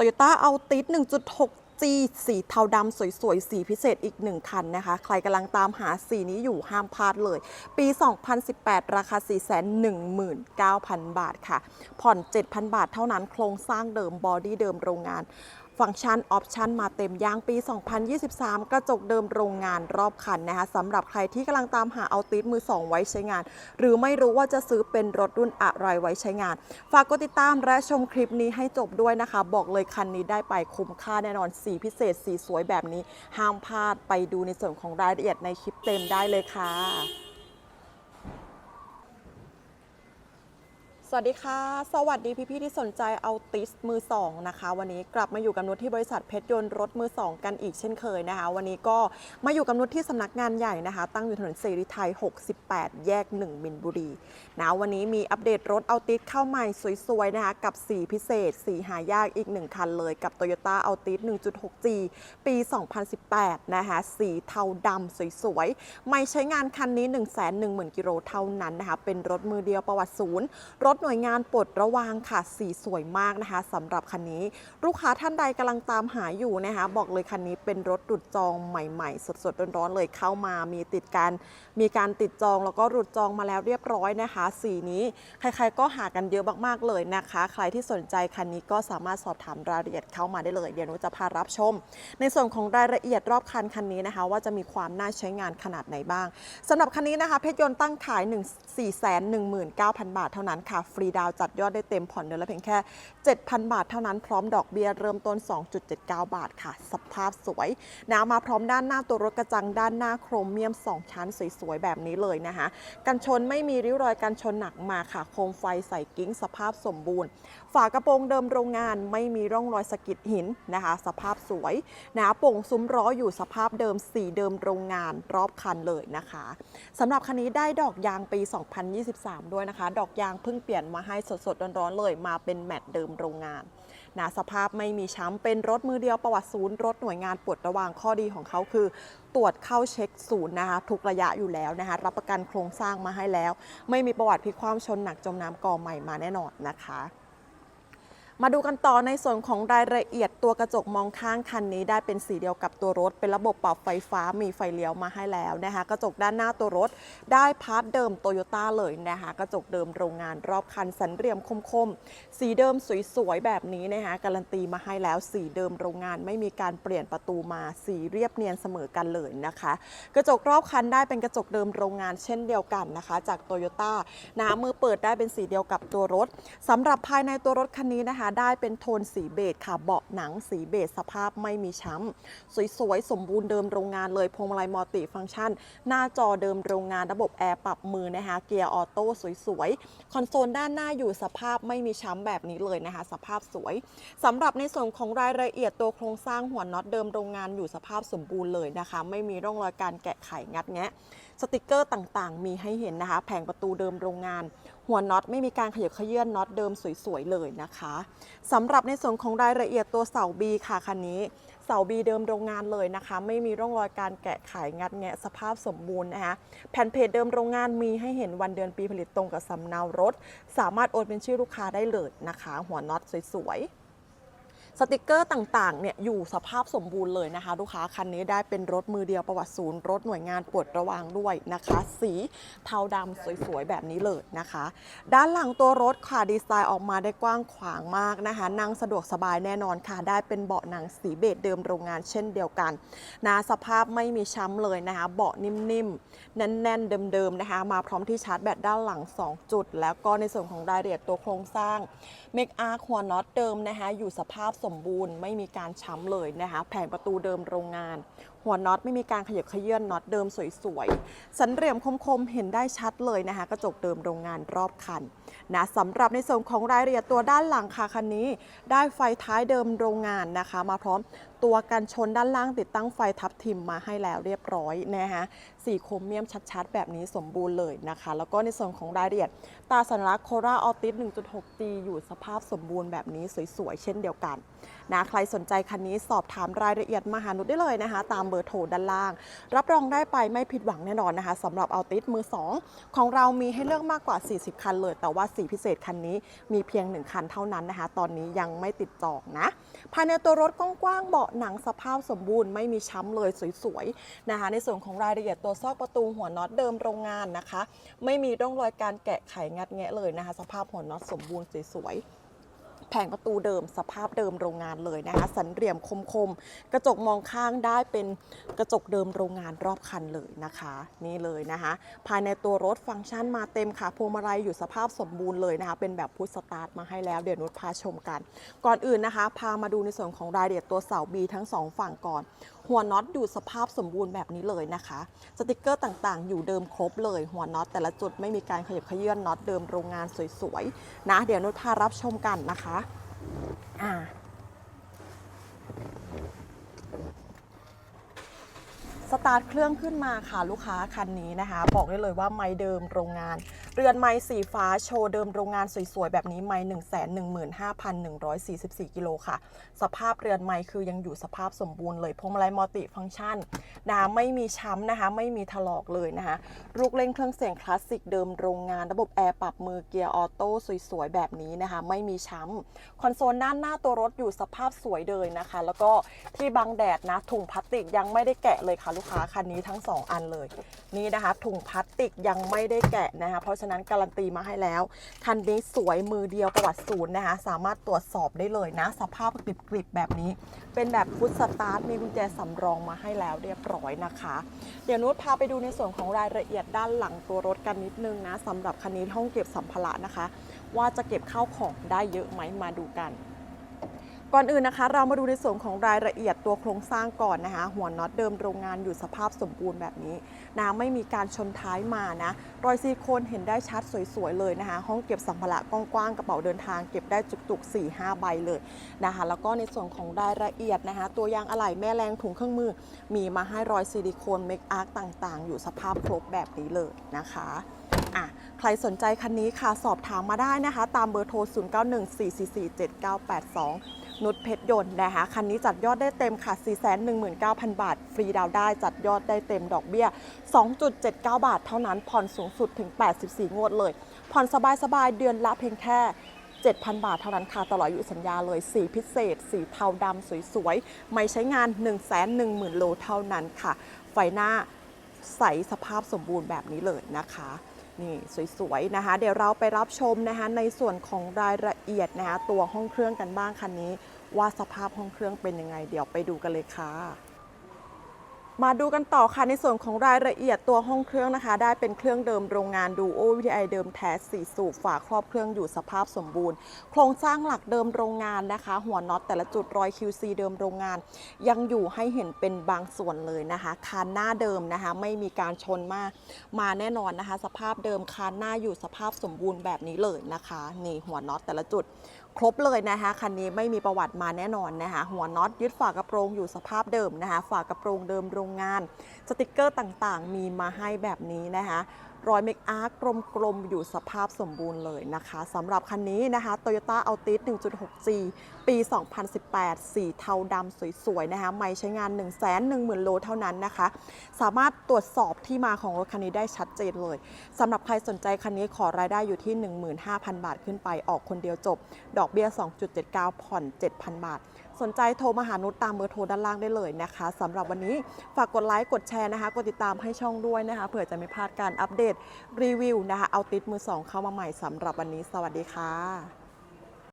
โตโยต้าเอาติด 1.6G สีเทาดำสวยๆ สีพิเศษอีก 1 คันนะคะ ใครกำลังตามหาสีนี้อยู่ห้ามพลาดเลย ปี 2018 ราคา 419,000 บาทค่ะ ผ่อน 7,000 บาทเท่านั้นโครงสร้างเดิมบอดี้เดิมโรงงาน ฟังก์ชันออปชันมาเต็มยางปี 2023 กระจกเดิมโรงงานรอบคันนะคะสำหรับใครที่กำลังตามหาเอาติสมือ 2 ไว้ใช้งาน หรือไม่รู้ว่าจะซื้อเป็นรถรุ่นอะไรไว้ใช้งาน ฝากกดติดตามและชมคลิปนี้ให้จบด้วยนะคะ บอกเลยคันนี้ได้ไปคุ้มค่าแน่นอนสีพิเศษสีสวยแบบนี้ ห้ามพลาดไปดูในส่วนของรายละเอียดในคลิปเต็มได้เลยค่ะ สวัสดีค่ะ สวัสดีพี่ ๆ ที่สนใจเอาติสมือ 2 นะคะ วันนี้กลับมาอยู่กับนุชที่บริษัทเพชรยนต์รถมือ 2 กันอีกเช่นเคยนะคะ วันนี้ก็มาอยู่กับนุชที่สำนักงานใหญ่นะคะ ตั้งอยู่ถนนเสรีไทย 68 แยก 1 มินบุรีนะวันนี้มีอัปเดตรถเอาติสเข้าใหม่สวย ๆ นะคะ กับสีพิเศษสีหายากอีก 1 คันเลยกับ Toyota a l t i s 1.6G ปี 2018 นะคะสีเทาดำสวยๆ ไม่ใช้งานคันนี้ 110,000กิโลเท่านั้นนะคะเป็นรถมือเดียวประวัติศูนย์รถหน่วยงานปลดระวางค่ะสีสวยมากนะคะสำหรับคันนี้ ลูกค้าท่านใดกำลังตามหาอยู่นะคะบอกเลยคันนี้เป็นรถดุดจองใหม่ๆ สดๆร้อนๆเลยเข้ามามีติดการมีการติดจองแล้วก็รุดจองมาแล้วเรียบร้อยนะคะ สีนี้ใครๆก็หากันเยอะมากๆเลยนะคะ ใครที่สนใจคันนี้ก็สามารถสอบถามรายละเอียดเข้ามาได้เลย เดี๋ยวหนูจะพารับชม ในส่วนของรายละเอียดรอบคันคันนี้นะคะ ว่าจะมีความน่าใช้งานขนาดไหนบ้างสำหรับคันนี้นะคะเพชรยนต์ตั้งขาย 1 4 1 9 0 0 0 บาทเท่านั้นค่ะฟรีดาวจัดยอดได้เต็มผ่อนเดือนละเพียงแค่ 7,000 บาทเท่านั้นพร้อมดอกเบี้ยเริ่มต้น 2.79 บาทค่ะ สภาพสวยนะมาพร้อมด้านหน้าตัวรถกระจังด้านหน้าโครเมียม 2 ชั้นสวยๆ แบบนี้เลยนะคะ กันชนไม่มีริ้วรอยกันชนหนักมาค่ะ โคมไฟใส่กิ้งสภาพสมบูรณ์ ฝากระโปรงเดิมโรงงานไม่มีร่องรอยสะกิดหินนะคะ สภาพสวยนะโป่งซุ้มล้ออยู่สภาพเดิมสีเดิมโรงงานรอบคันเลยนะคะสำหรับคันนี้ได้ดอกยางปี 2023 ด้วยนะคะ ดอกยางเพิ่งเปลี่ยนมาให้สดๆร้อนๆเลย มาเป็นแมตต์เดิมโรงงานนะสภาพไม่มีช้ำเป็นรถมือเดียวประวัติศูนย์รถหน่วยงานปลดระวางข้อดีของเขาคือ ตรวจเข้าเช็คศูนย์นะคะทุกระยะอยู่แล้วนะคะรับประกันโครงสร้างมาให้แล้ว ไม่มีประวัติพลิกความชนหนักจมน้ำก่อใหม่มาแน่นอนนะคะ มาดูกันต่อในส่วนของรายละเอียดตัวกระจกมองข้างคันนี้ได้เป็นสีเดียวกับตัวรถ เป็นระบบปรับไฟฟ้ามีไฟเลี้ยวมาให้แล้วนะคะกระจกด้านหน้าตัวรถ ได้พาร์ทเดิมโตโยต้าเลยนะคะกระจกเดิมโรงงานรอบคันสันเหลี่ยมคมๆสีเดิมสวยๆแบบนี้นะคะการันตีมาให้แล้วสีเดิมโรงงานไม่มีการเปลี่ยนประตูมาสีเรียบเนียนเสมอกันเลยนะคะ กระจกรอบคันได้เป็นกระจกเดิมโรงงานเช่นเดียวกันนะคะ จากโตโยต้านะมือเปิดได้เป็นสีเดียวกับตัวรถสำหรับภายในตัวรถคันนี้นะคะได้เป็นโทนสีเบจค่ะ เบาะหนังสีเบจสภาพไม่มีช้ำ สวยๆ สมบูรณ์เดิมโรงงานเลยพวงมาลัยมัลติฟังก์ชัน หน้าจอเดิมโรงงานระบบแอร์ปรับมือนะคะเกียร์ออโต้สวยๆ คอนโซลด้านหน้าอยู่สภาพไม่มีช้ำแบบนี้เลยนะคะ สภาพสวยสำหรับในส่วนของรายละเอียดตัวโครงสร้างหัวน็อตเดิมโรงงานอยู่สภาพสมบูรณ์เลยนะคะ ไม่มีร่องรอยการแกะไขงัดแงะสติกเกอร์ต่างๆ มีให้เห็นนะคะ แผงประตูเดิมโรงงาน หัวน็อตไม่มีการขยับเขยื่อนน็อตเดิมสวยๆเลยนะคะสำหรับในส่วนของรายละเอียดตัวเสาบีค่ะคันนี้เสาบีเดิมโรงงานเลยนะคะ ไม่มีร่องรอยการแกะไขงัดแงะสภาพสมบูรณ์นะคะแผ่นเพจเดิมโรงงานมีให้เห็นวันเดือนปีผลิตตรงกับสำเนารถ สามารถโอนเป็นชื่อลูกค้าได้เลยนะคะ หัวน็อตสวยๆ สติกเกอร์ต่างๆเนี่ยอยู่สภาพสมบูรณ์เลยนะคะลูกค้าคันนี้ได้เป็นรถมือเดียวประวัติศูนย์ รถหน่วยงานปลดระวางด้วยนะคะ สีเทาดำสวยๆ แบบนี้เลยนะคะ ด้านหลังตัวรถค่ะดีไซน์ออกมาได้กว้างขวางมากนะคะ นั่งสะดวกสบายแน่นอนค่ะ ได้เป็นเบาะหนังสีเบจเดิมโรงงานเช่นเดียวกันนะสภาพไม่มีช้ำเลยนะคะ เบาะนิ่มๆ แน่นๆ เดิมๆนะคะ มาพร้อมที่ชาร์จแบตด้านหลัง 2 จุด แล้วก็ในส่วนของรายละเอียดตัวโครงสร้างเมกอาร์หัวน็อตเดิมนะคะ อยู่สภาพสมบูรณ์ไม่มีการช้ำเลยนะคะ แผงประตูเดิมโรงงานหัวน็อตไม่มีการขยับขยื่นน็อตเดิมสวยๆ สันเหลี่ยมคมๆ เห็นได้ชัดเลยนะคะ กระจกเดิมโรงงานรอบคันนะสำหรับในส่วนของรายละเอียดตัวด้านหลังค่ะคันนี้ ได้ไฟท้ายเดิมโรงงานนะคะ มาพร้อมตัวกันชนด้านล่างติดตั้งไฟทับทิมมาให้แล้วเรียบร้อยนะคะสีโครเมียมชัดๆ แบบนี้สมบูรณ์เลยนะคะ แล้วก็ในส่วนของรายละเอียด ตาสัญลักษณ์โคราออติส 1.6G อยู่สภาพสมบูรณ์แบบนี้สวยๆ เช่นเดียวกัน นะใครสนใจคันนี้สอบถามรายละเอียดมาหานุชได้เลยนะคะ ตามเบอร์โทรด้านล่าง รับรองได้ไปไม่ผิดหวังแน่นอนนะคะสำหรับเอาติสมือ 2 ของเรามีให้เลือกมากกว่า 40 คันเลย แต่ว่าสีพิเศษคันนี้มีเพียง 1 คันเท่านั้นนะคะ ตอนนี้ยังไม่ติดจองนะภายในตัวรถกว้างๆเบาะหนังสภาพสมบูรณ์ไม่มีช้ำเลยสวยๆนะคะในส่วนของรายละเอียดตัวซอกประตูหัวน็อตเดิมโรงงานนะคะ ไม่มีร่องรอยการแกะไขงัดแงะเลยนะคะ สภาพหัวน็อตสมบูรณ์สวยๆ แผงประตูเดิมสภาพเดิมโรงงานเลยนะคะ สันเหลี่ยมคมๆ กระจกมองข้างได้เป็นกระจกเดิมโรงงานรอบคันเลยนะคะ นี่เลยนะคะ ภายในตัวรถฟังก์ชันมาเต็มค่ะพวงมาลัยอยู่สภาพสมบูรณ์เลยนะคะ เป็นแบบพุทสตาร์ทมาให้แล้วเดี๋ยวนุชพาชมกัน ก่อนอื่นนะคะ พามาดูในส่วนของรายละเอียดตัวเสาบีทั้งสองฝั่งก่อน หัวน็อตอยู่สภาพสมบูรณ์แบบนี้เลยนะคะ สติกเกอร์ต่างๆ อยู่เดิมครบเลย หัวน็อตแต่ละจุดไม่มีการขยับขยื่นน็อตเดิมโรงงานสวยๆนะ เดี๋ยวนุชพารับชมกันนะคะ อ่า สตาร์ทเครื่องขึ้นมาค่ะลูกค้าคันนี้นะคะ บอกได้เลยว่าไม้เดิมโรงงาน เรือนไม้สีฟ้าโชว์เดิมโรงงานสวยๆ แบบนี้ไม้1 1 5 1 4 4กิโลค่ะ สภาพเรือนไม้คือยังอยู่สภาพสมบูรณ์เลยพวงมาลัยมัลติฟังก์ชันนะคะไม่มีช้ำนะคะ ไม่มีถลอกเลยนะคะลูกเล่นเครื่องเสียงคลาสสิกเดิมโรงงาน ระบบแอร์ปรับมือเกียร์ออโต้สวยๆแบบนี้นะคะ ไม่มีช้ำคอนโซลด้านหน้าตัวรถอยู่สภาพสวยเลยนะคะ แล้วก็ที่บังแดดนะถุงพลาสติกยังไม่ได้แกะเลยค่ะลูกค้าคันนี้ทั้ง 2 อันเลย นี่นะคะ ถุงพลาสติกยังไม่ได้แกะนะคะ เพราะฉะนั้นการันตีมาให้แล้ว คันนี้สวยมือเดียวประวัติศูนย์นะคะ สามารถตรวจสอบได้เลยนะ สภาพกริบๆแบบนี้ เป็นแบบพุทสตาร์ทมีกุญแจสำรองมาให้แล้วเรียบร้อยนะคะ เดี๋ยวนุชพาไปดูในส่วนของรายละเอียดด้านหลังตัวรถกันนิดนึงนะสำหรับคันนี้ห้องเก็บสัมภาระนะคะ ว่าจะเก็บข้าวของได้เยอะไหมมาดูกัน ก่อนอื่นนะคะ เรามาดูในส่วนของรายละเอียดตัวโครงสร้างก่อนนะคะ หัวน็อตเดิมโรงงานอยู่สภาพสมบูรณ์แบบนี้นะไม่มีการชนท้ายมานะรอยซิลิโคนเห็นได้ชัดสวยๆเลยนะคะ ห้องเก็บสัมภาระกว้างๆกระเป๋าเดินทางเก็บได้จุกๆ 4-5 ใบเลยนะคะ แล้วก็ในส่วนของรายละเอียดนะคะ ตัวยางอะไหล่แม่แรงถุงเครื่องมือ มีมาให้รอยซิลิโคนเมคอาร์คต่างๆ อยู่สภาพครบแบบนี้เลยนะคะอะใครสนใจคันนี้ค่ะสอบถามมาได้นะคะ ตามเบอร์โทร 0914447982 นุชเพชรยนต์นะคะ คันนี้จัดยอดได้เต็มค่ะ 419,000 บาท ฟรีดาวได้จัดยอดได้เต็มดอกเบี้ย 2.79 บาทเท่านั้น ผ่อนสูงสุดถึง 84 งวดเลย ผ่อนสบายๆ เดือนละเพียงแค่ 7,000 บาทเท่านั้นค่ะ ตลอดอายุสัญญาเลย สีพิเศษ สีเทาดำสวยๆ ไม่ใช้งาน 110,000 โลเท่านั้นค่ะ ไฟหน้าใสสภาพสมบูรณ์แบบนี้เลยนะคะนี่สวยๆนะคะ เดี๋ยวเราไปรับชมนะคะในส่วนของรายละ เอียดนะคะตัวห้องเครื่องกันบ้างคันนี้ ว่าสภาพห้องเครื่องเป็นยังไง เดี๋ยวไปดูกันเลยค่ะ มาดูกันต่อค่ะในส่วนของรายละเอียดตัวห้องเครื่องนะคะ ได้เป็นเครื่องเดิมโรงงานดูโอวิทไอเดิมแท้สี่สูบฝาครอบเครื่องอยู่สภาพสมบูรณ์ โครงสร้างหลักเดิมโรงงานนะคะ หัวน็อตแต่ละจุดรอย QC เดิมโรงงาน ยังอยู่ให้เห็นเป็นบางส่วนเลยนะคะคานหน้าเดิมนะคะ ไม่มีการชนมากมาแน่นอนนะคะ สภาพเดิมคานหน้าอยู่สภาพสมบูรณ์แบบนี้เลยนะคะนี่หัวน็อตแต่ละจุด ครบเลยนะคะคันนี้ไม่มีประวัติมาแน่นอนนะคะหัวน็อตยึดฝากระโปรงอยู่สภาพเดิมนะคะฝากระโปรงเดิมโรงงาน สติกเกอร์ต่างๆ มีมาให้แบบนี้นะคะ รอยเมคอาร์กลมๆ อยู่สภาพสมบูรณ์เลยนะคะสำหรับคันนี้นะคะ Toyota Altis 1.6G ปี 2018 สีเทาดำสวยๆ นะคะไม่ใช้งาน 1 1 0 0 0 0 โลเท่านั้นนะคะ สามารถตรวจสอบที่มาของรถคันนี้ได้ชัดเจนเลยสำหรับใครสนใจคันนี้ขอรายได้อยู่ที่ 15,000 บาทขึ้นไปออกคนเดียวจบ ดอกเบี้ย 2.79 ผ่อน 7,000 บาท สนใจโทรมาหานุชตามเบอร์โทรด้านล่างได้เลยนะคะสำหรับวันนี้ฝากกดไลค์กดแชร์นะคะกดติดตามให้ช่องด้วยนะคะเผื่อจะไม่พลาดการอัปเดตรีวิวนะคะเอาติดมือสองเข้ามาใหม่สำหรับวันนี้สวัสดีค่ะ